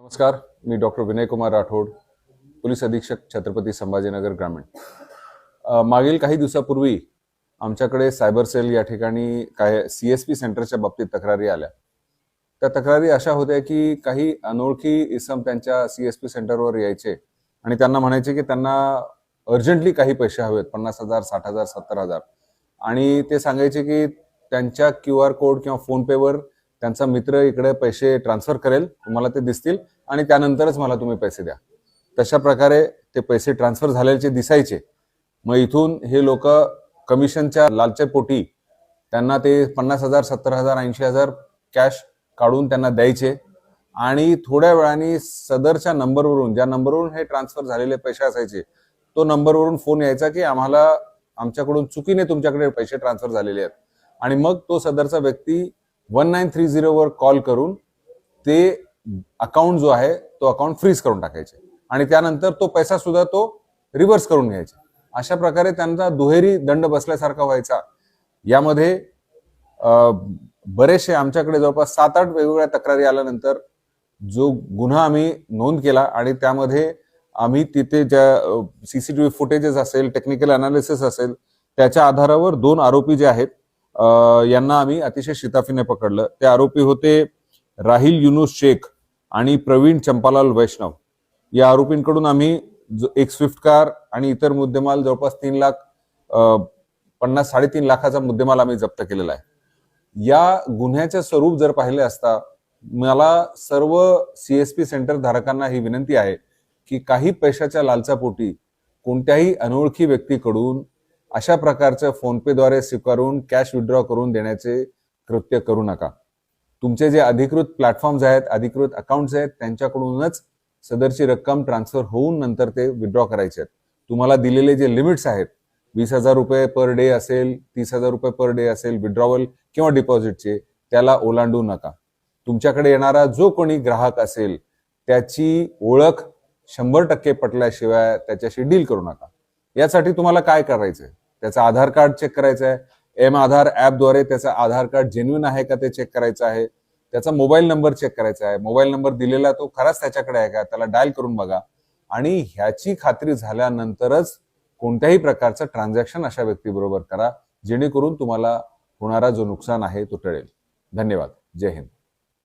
नमस्कार मी doctor Vinay Kumar Rathod police अधीक्षक छत्रपती संभाजीनगर ग्रामीण. मागील काही दिवसापूर्वी आमच्याकडे सायबर सेल या ठिकाणी काय सी एस पी सेंटरच्या बाबतीत तक्रारी आल्या. त्या तक्रारी अशा होत्या की काही अनोळखी इसम त्यांच्या सी एस पी सेंटरवर यायचे आणि त्यांना म्हणायचे की त्यांना अर्जंटली काही पैसे हवेत पन्नास हजार साठ हजार सत्तर हजार. आणि ते सांगायचे की त्यांच्या क्यू आर कोड किंवा फोनपेवर त्यांचा मित्र इकडे पैसे ट्रान्सफर करेल तुम्हाला ते दिसतील आणि त्यानंतरच मला तुम्ही पैसे द्या. तशा प्रकारे ते पैसे ट्रान्सफर झाल्याचे दिसायचे. मग इथून हे लोक कमिशनच्या लालच्या पोटी त्यांना ते पन्नास हजार सत्तर हजार ऐंशी हजार कॅश काढून त्यांना द्यायचे. आणि थोड्या वेळाने सदरच्या नंबरवरून ज्या नंबरवरून हे ट्रान्सफर झालेले पैसे असायचे तो नंबरवरून फोन यायचा की आम्हाला आमच्याकडून चुकीने तुमच्याकडे पैसे ट्रान्सफर झालेले आहेत. आणि मग तो सदरचा व्यक्ती वन नाईन थ्री झिरोवर कॉल करून ते अकाउंट जो आहे तो अकाउंट फ्रीज करून टाकायचे. आणि त्यानंतर तो पैसा सुद्धा तो रिव्हर्स करून घ्यायचा. अशा प्रकारे त्यांचा दुहेरी दंड बसल्यासारखा व्हायचा. यामध्ये बरेचसे आमच्याकडे जवळपास सात आठ वेगवेगळ्या तक्रारी आल्यानंतर जो गुन्हा आम्ही नोंद केला आणि त्यामध्ये आम्ही तिथे ज्या सीसीटीव्ही फुटेजेस असेल टेक्निकल अनालिसिस असेल त्याच्या आधारावर दोन आरोपी जे आहेत यांना आम्ही अतिशय शिताफीने पकडलं. ते आरोपी होते राहिल युनुस शेख आणि प्रवीण चंपालाल वैष्णव. या आरोपींकडून आम्ही जो- एक स्विफ्ट कार आणि इतर मुद्देमाल जवळपास तीन लाख पन्नास साडेतीन लाखाचा मुद्देमाल आम्ही जप्त केलेला आहे. या गुन्ह्याचे स्वरूप जर पाहिले असता मला सर्व सीएसपी सेंटर धारकांना ही विनंती आहे की काही पैशाच्या लालचापोटी कोणत्याही अनोळखी व्यक्तीकडून अशा प्रकारचं फोनपेद्वारे स्वीकारून कॅश विड्रॉ करून देण्याचे कृत्य करू नका. तुमचे जे अधिकृत प्लॅटफॉर्म्स आहेत अधिकृत अकाउंट्स आहेत त्यांच्याकडूनच सदरची रक्कम ट्रान्सफर होऊन नंतर ते विड्रॉ करायचे आहेत. तुम्हाला दिलेले जे लिमिट्स आहेत वीस हजार रुपये पर डे असेल तीस हजार रुपये पर डे असेल विड्रॉवल किंवा डिपॉझिटचे त्याला ओलांडू नका. तुमच्याकडे येणारा जो कोणी ग्राहक असेल त्याची ओळख शंभर टक्के पटल्याशिवाय त्याच्याशी डील करू नका. यासाठी तुम्हाला काय करायचंय? त्याचं आधार कार्ड चेक करायचं आहे. एम आधार ऍपद्वारे त्याचं आधार कार्ड जेन्युन आहे का ते चेक करायचं आहे? त्याचा मोबाईल नंबर चेक करायचा आहे. मोबाईल नंबर दिलेला तो खराच त्याच्याकडे आहे का? त्याला डायल करून बघा. आणि ह्याची खात्री झाल्यानंतरच कोणत्याही प्रकारचं ट्रान्झॅक्शन अशा व्यक्तीबरोबर करा जेणेकरून तुम्हाला होणारा जो नुकसान आहे तो टळेल. धन्यवाद. जय हिंद.